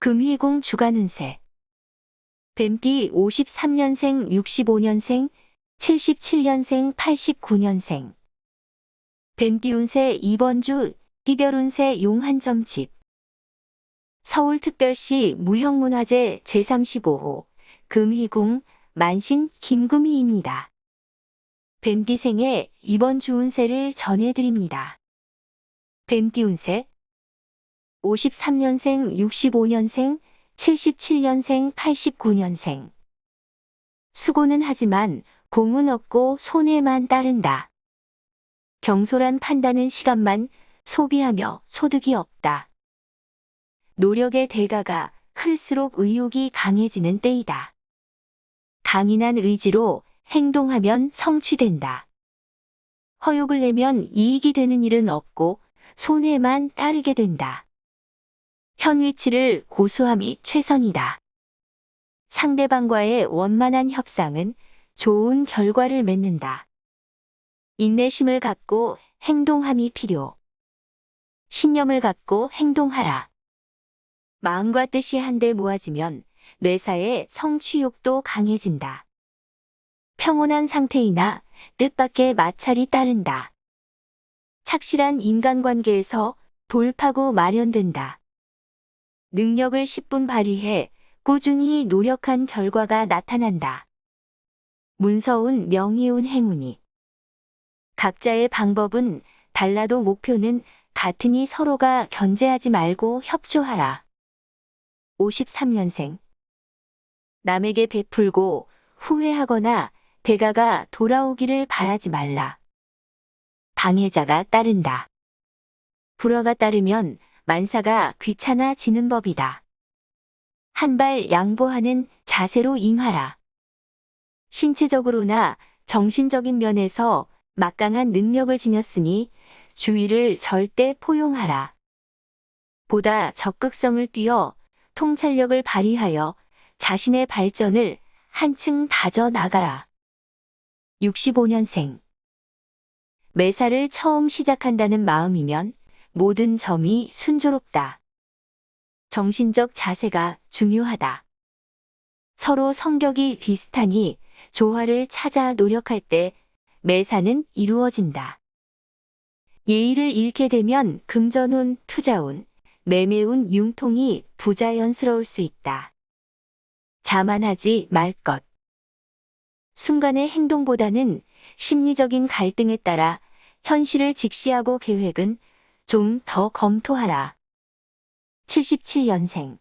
금희궁 주간운세 뱀띠 53년생, 65년생, 77년생, 89년생 뱀띠 운세 2번 주 이별 운세 용한점집 서울특별시 무형문화재 제35호 금희궁 만신 김금희입니다. 뱀띠생의 이번 주 운세를 전해드립니다. 뱀띠 운세 53년생, 65년생, 77년생, 89년생. 수고는 하지만 공은 없고 손해만 따른다. 경솔한 판단은 시간만 소비하며 소득이 없다. 노력의 대가가 클수록 의욕이 강해지는 때이다. 강인한 의지로 행동하면 성취된다. 허욕을 내면 이익이 되는 일은 없고 손해만 따르게 된다. 현 위치를 고수함이 최선이다. 상대방과의 원만한 협상은 좋은 결과를 맺는다. 인내심을 갖고 행동함이 필요. 신념을 갖고 행동하라. 마음과 뜻이 한데 모아지면 뇌사의 성취욕도 강해진다. 평온한 상태이나 뜻밖의 마찰이 따른다. 착실한 인간관계에서 돌파구 마련된다. 능력을 10분 발휘해 꾸준히 노력한 결과가 나타난다. 문서운 명예운 행운이. 각자의 방법은 달라도 목표는 같으니 서로가 견제하지 말고 협조하라. 53년생. 남에게 베풀고 후회하거나 대가가 돌아오기를 바라지 말라. 방해자가 따른다. 불화가 따르면 만사가 귀찮아지는 법이다. 한 발 양보하는 자세로 임하라. 신체적으로나 정신적인 면에서 막강한 능력을 지녔으니 주의를 절대 포용하라. 보다 적극성을 띄어 통찰력을 발휘하여 자신의 발전을 한층 다져 나가라. 65년생. 매사를 처음 시작한다는 마음이면 모든 점이 순조롭다. 정신적 자세가 중요하다. 서로 성격이 비슷하니 조화를 찾아 노력할 때 매사는 이루어진다. 예의를 잃게 되면 금전운, 투자운, 매매운, 융통이 부자연스러울 수 있다. 자만하지 말 것. 순간의 행동보다는 심리적인 갈등에 따라 현실을 직시하고 계획은 좀 더 검토하라. 77년생.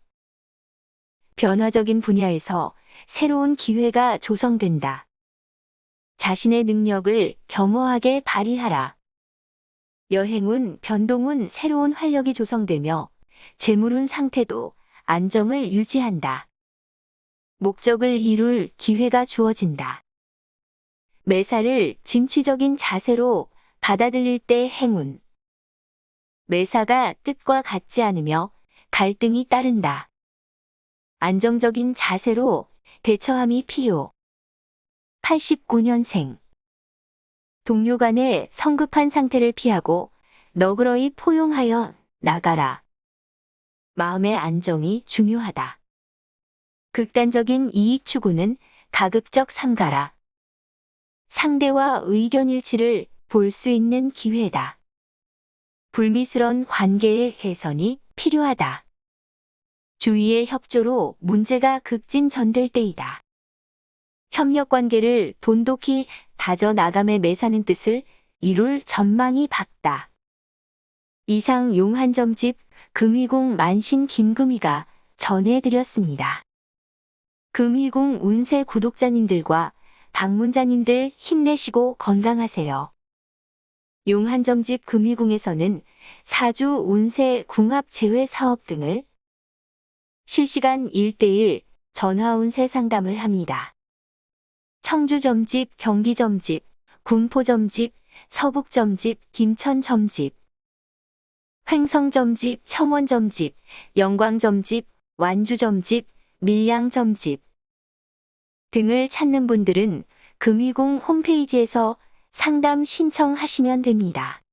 변화적인 분야에서 새로운 기회가 조성된다. 자신의 능력을 겸허하게 발휘하라. 여행운, 변동운 새로운 활력이 조성되며 재물운 상태도 안정을 유지한다. 목적을 이룰 기회가 주어진다. 매사를 진취적인 자세로 받아들일 때 행운. 매사가 뜻과 같지 않으며 갈등이 따른다. 안정적인 자세로 대처함이 필요. 89년생. 동료 간의 성급한 상태를 피하고 너그러이 포용하여 나가라. 마음의 안정이 중요하다. 극단적인 이익 추구는 가급적 삼가라. 상대와 의견 일치를 볼 수 있는 기회다. 불미스런 관계의 개선이 필요하다. 주위의 협조로 문제가 급진전될 때이다. 협력 관계를 돈독히 다져 나감에 매사는 뜻을 이룰 전망이 밝다. 이상 용한점집 금희궁 만신 김금희가 전해드렸습니다. 금희궁 운세 구독자님들과 방문자님들 힘내시고 건강하세요. 용한점집 금희궁에서는 사주 운세 궁합 제외 사업 등을 실시간 1대1 전화 운세 상담을 합니다. 청주점집, 경기점집, 군포점집, 서북점집, 김천점집, 횡성점집, 청원점집, 영광점집, 완주점집, 밀양점집 등을 찾는 분들은 금이궁 홈페이지에서 상담 신청하시면 됩니다.